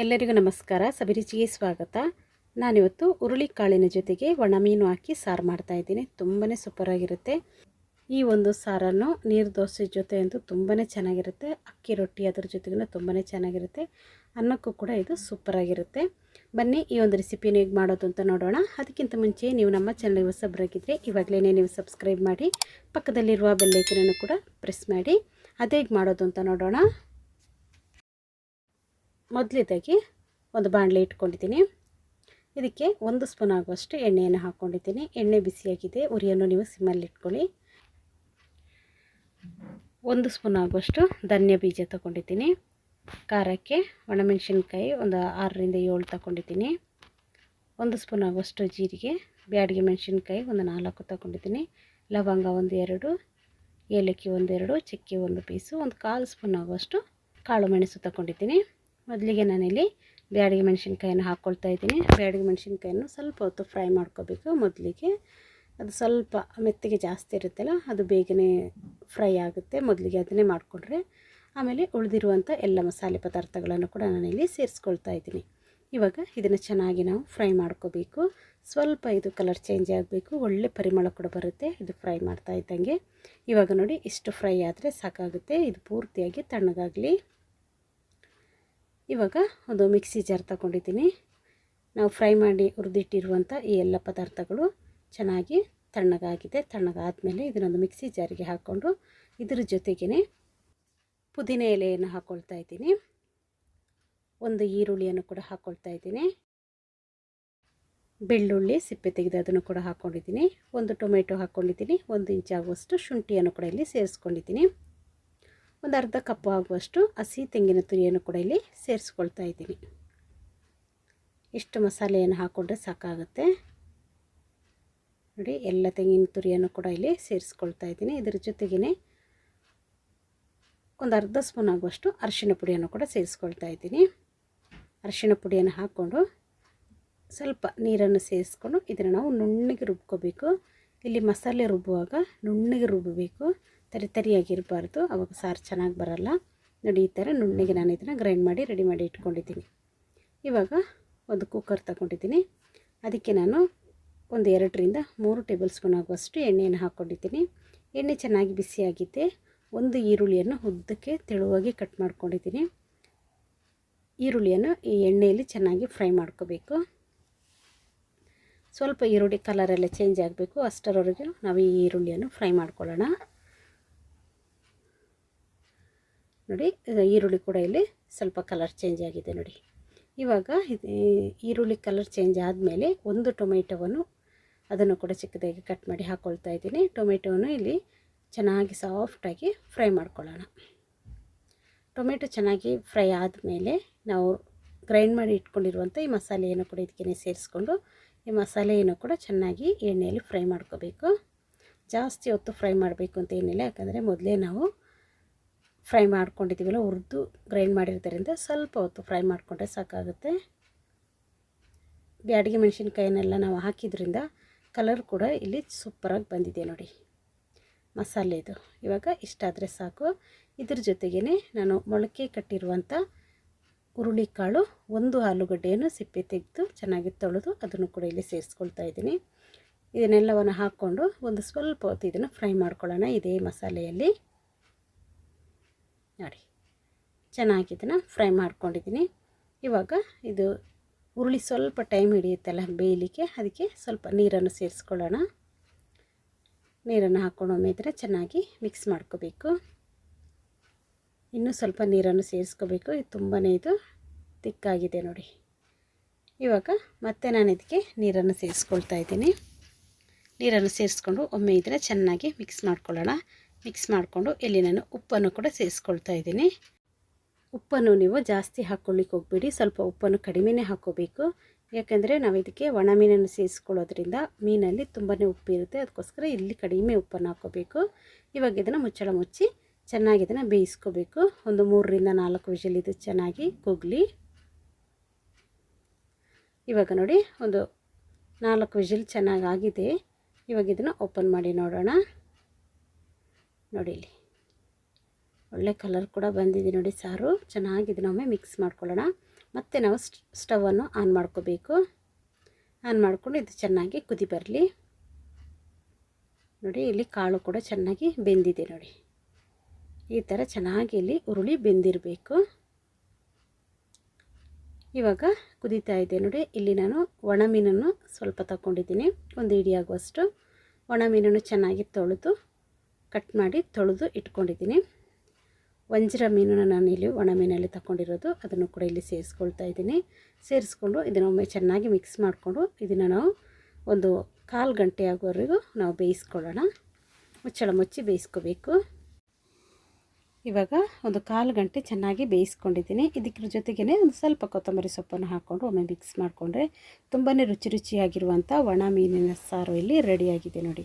ಎಲ್ಲರಿಗೂ ನಮಸ್ಕಾರ. ಸಬಿರುಚಿಗೆ ಸ್ವಾಗತ. ನಾನಿವತ್ತು ಹುರುಳಿಕಾಳಿನ ಜೊತೆಗೆ ಒಣ ಮೀನು ಹಾಕಿ ಸಾರು ಮಾಡ್ತಾ ಇದ್ದೀನಿ. ತುಂಬಾ ಸೂಪರಾಗಿರುತ್ತೆ. ಈ ಒಂದು ಸಾರನ್ನು ನೀರು ದೋಸೆ ಜೊತೆ ಅಂತೂ ತುಂಬಾ ಚೆನ್ನಾಗಿರುತ್ತೆ. ಅಕ್ಕಿ ರೊಟ್ಟಿ ಅದ್ರ ಜೊತೆಗೂ ತುಂಬಾ ಚೆನ್ನಾಗಿರುತ್ತೆ. ಅನ್ನಕ್ಕೂ ಕೂಡ ಇದು ಸೂಪರಾಗಿರುತ್ತೆ. ಬನ್ನಿ, ಈ ಒಂದು ರೆಸಿಪಿನ ಹೇಗೆ ಮಾಡೋದು ಅಂತ ನೋಡೋಣ. ಅದಕ್ಕಿಂತ ಮುಂಚೆ ನೀವು ನಮ್ಮ ಚಾನಲ್ಗೆ ಹೊಸಬ್ರಾಗಿದ್ದರೆ ಇವಾಗಲೇ ನೀವು ಸಬ್ಸ್ಕ್ರೈಬ್ ಮಾಡಿ, ಪಕ್ಕದಲ್ಲಿರುವ ಬೆಲ್ಲೈಕನನ್ನು ಕೂಡ ಪ್ರೆಸ್ ಮಾಡಿ. ಅದೇ ಹೇಗೆ ಮಾಡೋದು ಅಂತ ನೋಡೋಣ. ಮೊದಲಿದಾಗಿ ಒಂದು ಬಾಣಲೆ ಇಟ್ಕೊಂಡಿದ್ದೀನಿ. ಇದಕ್ಕೆ ಒಂದು ಸ್ಪೂನ್ ಆಗುವಷ್ಟು ಎಣ್ಣೆಯನ್ನು ಹಾಕ್ಕೊಂಡಿದ್ದೀನಿ ಎಣ್ಣೆ ಬಿಸಿಯಾಗಿದೆ. ಉರಿಯನ್ನು ನೀವು ಸಿಮ್ಮಲ್ಲಿ ಇಟ್ಕೊಳ್ಳಿ. ಒಂದು ಸ್ಪೂನ್ ಆಗುವಷ್ಟು ಧನ್ಯ ಬೀಜ ತಗೊಂಡಿದ್ದೀನಿ. ಖಾರಕ್ಕೆ ಒಣಮೆಣಸಿನ್ಕಾಯಿ ಒಂದು ಆರರಿಂದ ಏಳು ತಗೊಂಡಿದ್ದೀನಿ. ಒಂದು ಸ್ಪೂನ್ ಆಗುವಷ್ಟು ಜೀರಿಗೆ, ಬ್ಯಾಡಿಗೆ ಮೆಣಸಿನ್ಕಾಯಿ ಒಂದು ನಾಲ್ಕು ತಗೊಂಡಿದ್ದೀನಿ. ಲವಂಗ ಒಂದು ಎರಡು, ಏಲಕ್ಕಿ ಒಂದೆರಡು ಚಕ್ಕೆ ಒಂದು ಪೀಸು, ಒಂದು ಕಾಲು ಸ್ಪೂನ್ ಆಗುವಷ್ಟು ಕಾಳು ಮೆಣಸು ತಗೊಂಡಿದ್ದೀನಿ. ಮೊದಲಿಗೆ ನಾನಿಲ್ಲಿ ಬ್ಯಾಡಿಗೆ ಮೆಣಸಿನ್ಕಾಯನ್ನು ಹಾಕ್ಕೊಳ್ತಾ ಇದ್ದೀನಿ. ಬ್ಯಾಡಿಗೆ ಮೆಣಸಿನ್ಕಾಯನ್ನು ಸ್ವಲ್ಪ ಹೊತ್ತು ಫ್ರೈ ಮಾಡ್ಕೋಬೇಕು ಮೊದಲಿಗೆ. ಅದು ಸ್ವಲ್ಪ ಮೆತ್ತಗೆ ಜಾಸ್ತಿ ಇರುತ್ತಲ್ಲ, ಅದು ಬೇಗನೆ ಫ್ರೈ ಆಗುತ್ತೆ. ಮೊದಲಿಗೆ ಅದನ್ನೇ ಮಾಡಿಕೊಂಡ್ರೆ ಆಮೇಲೆ ಉಳಿದಿರುವಂಥ ಎಲ್ಲ ಮಸಾಲೆ ಪದಾರ್ಥಗಳನ್ನು ಕೂಡ ನಾನಿಲ್ಲಿ ಸೇರಿಸ್ಕೊಳ್ತಾ ಇದ್ದೀನಿ. ಇವಾಗ ಇದನ್ನು ಚೆನ್ನಾಗಿ ನಾವು ಫ್ರೈ ಮಾಡ್ಕೋಬೇಕು. ಸ್ವಲ್ಪ ಇದು ಕಲರ್ ಚೇಂಜ್ ಆಗಬೇಕು, ಒಳ್ಳೆ ಪರಿಮಳ ಕೂಡ ಬರುತ್ತೆ ಇದು ಫ್ರೈ ಮಾಡ್ತಾ ಇದ್ದಂಗೆ. ಇವಾಗ ನೋಡಿ ಇಷ್ಟು ಫ್ರೈ ಆದರೆ ಸಾಕಾಗುತ್ತೆ. ಇದು ಪೂರ್ತಿಯಾಗಿ ತಣ್ಣಗಾಗಲಿ. ಇವಾಗ ಒಂದು ಮಿಕ್ಸಿ ಜಾರ್ ತಗೊಂಡಿದ್ದೀನಿ. ನಾವು ಫ್ರೈ ಮಾಡಿ ಹುರಿದಿಟ್ಟಿರುವಂಥ ಈ ಎಲ್ಲ ಪದಾರ್ಥಗಳು ಚೆನ್ನಾಗಿ ತಣ್ಣಗಾಗಿದೆ. ತಣ್ಣಗಾದಮೇಲೆ ಇದನ್ನೊಂದು ಮಿಕ್ಸಿ ಜಾರಿಗೆ ಹಾಕ್ಕೊಂಡು ಇದ್ರ ಜೊತೆಗೇ ಪುದೀನ ಎಲೆಯನ್ನು ಹಾಕ್ಕೊಳ್ತಾ ಇದ್ದೀನಿ. ಒಂದು ಈರುಳ್ಳಿಯನ್ನು ಕೂಡ ಹಾಕ್ಕೊಳ್ತಾ ಇದ್ದೀನಿ. ಬೆಳ್ಳುಳ್ಳಿ, ಸಿಪ್ಪೆ ತೆಗೆದು ಅದನ್ನು ಕೂಡ ಹಾಕ್ಕೊಂಡಿದ್ದೀನಿ ಒಂದು ಟೊಮೆಟೊ ಹಾಕ್ಕೊಂಡಿದ್ದೀನಿ ಒಂದು ಇಂಚಾಗುವಷ್ಟು ಶುಂಠಿಯನ್ನು ಕೂಡ ಇಲ್ಲಿ ಸೇರಿಸ್ಕೊಂಡಿದ್ದೀನಿ. ಒಂದು ಅರ್ಧ ಕಪ್ ಆಗುವಷ್ಟು ಹಸಿ ತೆಂಗಿನ ತುರಿಯನ್ನು ಕೂಡ ಇಲ್ಲಿ ಸೇರಿಸ್ಕೊಳ್ತಾ ಇದ್ದೀನಿ. ಇಷ್ಟು ಮಸಾಲೆಯನ್ನು ಹಾಕ್ಕೊಂಡ್ರೆ ಸಾಕಾಗುತ್ತೆ. ನೋಡಿ, ಎಲ್ಲ ತೆಂಗಿನ ತುರಿಯನ್ನು ಕೂಡ ಇಲ್ಲಿ ಸೇರಿಸ್ಕೊಳ್ತಾ ಇದ್ದೀನಿ. ಇದರ ಜೊತೆಗೇ ಒಂದು ಅರ್ಧ ಸ್ಪೂನ್ ಆಗುವಷ್ಟು ಅರಿಶಿಣ ಪುಡಿಯನ್ನು ಕೂಡ ಸೇರಿಸ್ಕೊಳ್ತಾ ಇದ್ದೀನಿ. ಅರಿಶಿಣ ಪುಡಿಯನ್ನು ಹಾಕ್ಕೊಂಡು ಸ್ವಲ್ಪ ನೀರನ್ನು ಸೇರಿಸ್ಕೊಂಡು ಇದನ್ನು ನಾವು ನುಣ್ಣಗೆ ರುಬ್ಕೋಬೇಕು. ಇಲ್ಲಿ ಮಸಾಲೆ ರುಬ್ಬುವಾಗ ನುಣ್ಣಗೆ ರುಬ್ಬಬೇಕು. ತರಿ ತರಿಯಾಗಿರಬಾರ್ದು ಅವಾಗ ಸಾರು ಚೆನ್ನಾಗಿ ಬರಲ್ಲ. ನೋಡಿ, ಈ ಥರ ನುಣ್ಣಗೆ ನಾನು ಇದನ್ನು ಗ್ರೈಂಡ್ ಮಾಡಿ ರೆಡಿ ಮಾಡಿ ಇಟ್ಕೊಂಡಿದ್ದೀನಿ. ಇವಾಗ ಒಂದು ಕುಕ್ಕರ್ ತಗೊಂಡಿದ್ದೀನಿ. ಅದಕ್ಕೆ ನಾನು ಒಂದು ಎರಡರಿಂದ ಮೂರು ಟೇಬಲ್ ಸ್ಪೂನ್ ಆಗುವಷ್ಟು ಎಣ್ಣೆಯನ್ನು ಹಾಕ್ಕೊಂಡಿದ್ದೀನಿ ಎಣ್ಣೆ ಚೆನ್ನಾಗಿ ಬಿಸಿಯಾಗಿದೆ ಒಂದು ಈರುಳ್ಳಿಯನ್ನು ಉದ್ದಕ್ಕೆ ತೆಳುವಾಗಿ ಕಟ್ ಮಾಡ್ಕೊಂಡಿದ್ದೀನಿ. ಈರುಳ್ಳಿಯನ್ನು ಈ ಎಣ್ಣೆಯಲ್ಲಿ ಚೆನ್ನಾಗಿ ಫ್ರೈ ಮಾಡ್ಕೋಬೇಕು. ಸ್ವಲ್ಪ ಈರುಳ್ಳಿ ಕಲರೆಲ್ಲ ಚೇಂಜ್ ಆಗಬೇಕು. ಅಷ್ಟರವರೆಗೆ ನಾವು ಈ ಈರುಳ್ಳಿಯನ್ನು ಫ್ರೈ ಮಾಡ್ಕೊಳ್ಳೋಣ. ನೋಡಿ ಈರುಳ್ಳಿ ಕೂಡ ಇಲ್ಲಿ ಸ್ವಲ್ಪ ಕಲರ್ ಚೇಂಜ್ ಆಗಿದೆ ನೋಡಿ. ಇವಾಗ ಈರುಳ್ಳಿ ಕಲರ್ ಚೇಂಜ್ ಆದಮೇಲೆ ಒಂದು ಟೊಮೆಟೊವನ್ನು ಅದನ್ನು ಕೂಡ ಚಿಕ್ಕದಾಗಿ ಕಟ್ ಮಾಡಿ ಹಾಕ್ಕೊಳ್ತಾ ಇದ್ದೀನಿ. ಟೊಮೆಟೊವನ್ನು ಇಲ್ಲಿ ಚೆನ್ನಾಗಿ ಸಾಫ್ಟಾಗಿ ಫ್ರೈ ಮಾಡ್ಕೊಳ್ಳೋಣ. ಟೊಮೆಟೊ ಚೆನ್ನಾಗಿ ಫ್ರೈ ಆದಮೇಲೆ ನಾವು ಗ್ರೈಂಡ್ ಮಾಡಿ ಇಟ್ಕೊಂಡಿರುವಂಥ ಈ ಮಸಾಲೆಯನ್ನು ಕೂಡ ಇದಕ್ಕೆ ಸೇರಿಸ್ಕೊಂಡು, ಈ ಮಸಾಲೆಯನ್ನು ಕೂಡ ಚೆನ್ನಾಗಿ ಎಣ್ಣೆಯಲ್ಲಿ ಫ್ರೈ ಮಾಡ್ಕೋಬೇಕು. ಜಾಸ್ತಿ ಹೊತ್ತು ಫ್ರೈ ಮಾಡಬೇಕು ಅಂತ ಏನಿಲ್ಲ, ಯಾಕಂದರೆ ಮೊದಲೇ ನಾವು ಫ್ರೈ ಮಾಡ್ಕೊಂಡಿದ್ದೀವಲ್ಲ, ಹುರಿದು ಗ್ರೈಂಡ್ ಮಾಡಿರೋದ್ರಿಂದ ಸ್ವಲ್ಪ ಹೊತ್ತು ಫ್ರೈ ಮಾಡಿಕೊಂಡ್ರೆ ಸಾಕಾಗುತ್ತೆ. ಬ್ಯಾಡಿಗೆ ಮೆಣಸಿನ್ಕಾಯಿನೆಲ್ಲ ನಾವು ಹಾಕಿದ್ರಿಂದ ಕಲರ್ ಕೂಡ ಇಲ್ಲಿ ಸೂಪರಾಗಿ ಬಂದಿದೆ ನೋಡಿ. ಮಸಾಲೆದು ಇವಾಗ ಇಷ್ಟಾದರೆ ಸಾಕು. ಇದ್ರ ಜೊತೆಗೇ ನಾನು ಮೊಳಕೆ ಕಟ್ಟಿರುವಂಥ ಹುರುಳಿಕಾಳು ಒಂದು ಆಲೂಗಡ್ಡೆಯನ್ನು ಸಿಪ್ಪೆ ತೆಗೆದು ಚೆನ್ನಾಗಿ ತೊಳೆದು ಅದನ್ನು ಕೂಡ ಇಲ್ಲಿ ಸೇರಿಸ್ಕೊಳ್ತಾ ಇದ್ದೀನಿ. ಇದನ್ನೆಲ್ಲವನ್ನು ಹಾಕ್ಕೊಂಡು ಒಂದು ಸ್ವಲ್ಪ ಹೊತ್ತು ಇದನ್ನು ಫ್ರೈ ಮಾಡ್ಕೊಳ್ಳೋಣ ಇದೇ ಮಸಾಲೆಯಲ್ಲಿ. ನೋಡಿ. ಚೆನ್ನಾಗಿ ಇದನ್ನು ಫ್ರೈ ಮಾಡ್ಕೊಂಡಿದ್ದೀನಿ. ಇವಾಗ ಇದು ಹುರುಳಿ ಸ್ವಲ್ಪ ಟೈಮ್ ಹಿಡಿಯುತ್ತಲ್ಲ ಬೇಯಲಿಕ್ಕೆ, ಅದಕ್ಕೆ ಸ್ವಲ್ಪ ನೀರನ್ನು ಸೇರಿಸ್ಕೊಳ್ಳೋಣ. ನೀರನ್ನು ಹಾಕ್ಕೊಂಡು ಒಮ್ಮೆದ್ರೆ ಚೆನ್ನಾಗಿ ಮಿಕ್ಸ್ ಮಾಡ್ಕೋಬೇಕು. ಇನ್ನೂ ಸ್ವಲ್ಪ ನೀರನ್ನು ಸೇರಿಸ್ಕೋಬೇಕು. ಇದು ತುಂಬಾ ಇದು ತಿಕ್ಕಾಗಿದೆ ನೋಡಿ. ಇವಾಗ ಮತ್ತೆ ನಾನು ಇದಕ್ಕೆ ನೀರನ್ನು ಸೇರಿಸ್ಕೊಳ್ತಾ ಇದ್ದೀನಿ. ನೀರನ್ನು ಸೇರಿಸ್ಕೊಂಡು ಒಮ್ಮೆ ಇದನ್ನು ಚೆನ್ನಾಗಿ ಮಿಕ್ಸ್ ಮಾಡ್ಕೊಳ್ಳೋಣ. ಮಿಕ್ಸ್ ಮಾಡಿಕೊಂಡು ಇಲ್ಲಿ ನಾನು ಉಪ್ಪನ್ನು ಕೂಡ ಸೇರಿಸ್ಕೊಳ್ತಾ ಇದ್ದೀನಿ. ಉಪ್ಪನ್ನು ನೀವು ಜಾಸ್ತಿ ಹಾಕ್ಕೊಳ್ಳಿಕ್ಕೆ ಹೋಗ್ಬೇಡಿ. ಸ್ವಲ್ಪ ಉಪ್ಪನ್ನು ಕಡಿಮೆನೇ ಹಾಕೋಬೇಕು ಯಾಕೆಂದರೆ ನಾವು ಇದಕ್ಕೆ ಒಣ ಮೀನನ್ನು ಸೇರಿಸ್ಕೊಳ್ಳೋದ್ರಿಂದ ಮೀನಲ್ಲಿ ತುಂಬಾ ಉಪ್ಪಿರುತ್ತೆ. ಅದಕ್ಕೋಸ್ಕರ ಇಲ್ಲಿ ಕಡಿಮೆ ಉಪ್ಪನ್ನು ಹಾಕೋಬೇಕು ಇವಾಗ ಇದನ್ನು ಮುಚ್ಚಳ ಮುಚ್ಚಿ ಚೆನ್ನಾಗಿ ಇದನ್ನು ಬೇಯಿಸ್ಕೋಬೇಕು. ಒಂದು ಮೂರರಿಂದ ನಾಲ್ಕು ವಿಷಲ್ ಇದು ಚೆನ್ನಾಗಿ ಕುಗ್ಲಿ. ಇವಾಗ ನೋಡಿ, ಒಂದು ನಾಲ್ಕು ವಿಷಲ್ ಚೆನ್ನಾಗಾಗಿದೆ. ಇವಾಗ ಇದನ್ನು ಓಪನ್ ಮಾಡಿ ನೋಡೋಣ. ನೋಡಿ ಇಲ್ಲಿ ಒಳ್ಳೆ ಕಲರ್ ಕೂಡ ಬಂದಿದೆ ನೋಡಿ ಸಾರು. ಚೆನ್ನಾಗಿದೆ. ಇದನ್ನೊಮ್ಮೆ ಮಿಕ್ಸ್ ಮಾಡ್ಕೊಳ್ಳೋಣ. ಮತ್ತು ನಾವು ಸ್ಟವನ್ನು ಆನ್ ಮಾಡ್ಕೋಬೇಕು. ಆನ್ ಮಾಡಿಕೊಂಡು ಇದು ಚೆನ್ನಾಗಿ ಕುದಿ ಬರಲಿ. ನೋಡಿ ಇಲ್ಲಿ ಕಾಳು ಕೂಡ ಚೆನ್ನಾಗಿ ಬೆಂದಿದೆ ನೋಡಿ. ಈ ಥರ ಚೆನ್ನಾಗಿ ಇಲ್ಲಿ ಉರುಳಿ ಬೆಂದಿರಬೇಕು. ಇವಾಗ ಕುದೀತಾ ಇದೆ ನೋಡಿ. ಇಲ್ಲಿ ನಾನು ಒಣ ಮೀನನ್ನು ಸ್ವಲ್ಪ ತಗೊಂಡಿದ್ದೀನಿ ಒಂದು ಇಡಿಯಾಗುವಷ್ಟು ಒಣ ಮೀನನ್ನು ಚೆನ್ನಾಗಿ ತೊಳೆದು ಕಟ್ ಮಾಡಿ ತೊಳೆದು ಇಟ್ಕೊಂಡಿದ್ದೀನಿ. ವಂಜಿರ ಮೀನನ್ನು ನಾನು ಇಲ್ಲಿ ಒಣ ಮೀನಲ್ಲಿ ತಗೊಂಡಿರೋದು ಅದನ್ನು ಕೂಡ ಇಲ್ಲಿ ಸೇರಿಸ್ಕೊಳ್ತಾ ಇದ್ದೀನಿ. ಸೇರಿಸ್ಕೊಂಡು ಇದನ್ನೊಮ್ಮೆ ಚೆನ್ನಾಗಿ ಮಿಕ್ಸ್ ಮಾಡಿಕೊಂಡು ಇದನ್ನು ನಾವು ಒಂದು ಕಾಲು ಗಂಟೆ ಆಗೋವರೆಗೂ ನಾವು ಬೇಯಿಸ್ಕೊಳ್ಳೋಣ. ಮುಚ್ಚಳ ಮುಚ್ಚಿ ಬೇಯಿಸ್ಕೋಬೇಕು. ಇವಾಗ ಒಂದು ಕಾಲು ಗಂಟೆ ಚೆನ್ನಾಗಿ ಬೇಯಿಸ್ಕೊಂಡಿದ್ದೀನಿ. ಇದಕ್ಕಿರ ಜೊತೆಗೇ ಒಂದು ಸ್ವಲ್ಪ ಕೊತ್ತಂಬರಿ ಸೊಪ್ಪನ್ನು ಹಾಕ್ಕೊಂಡು ಒಮ್ಮೆ ಮಿಕ್ಸ್ ಮಾಡಿಕೊಂಡ್ರೆ ತುಂಬಾ ರುಚಿ ರುಚಿಯಾಗಿರುವಂಥ ಒಣ ಮೀನಿನ ಸಾರು ಇಲ್ಲಿ ರೆಡಿಯಾಗಿದೆ ನೋಡಿ.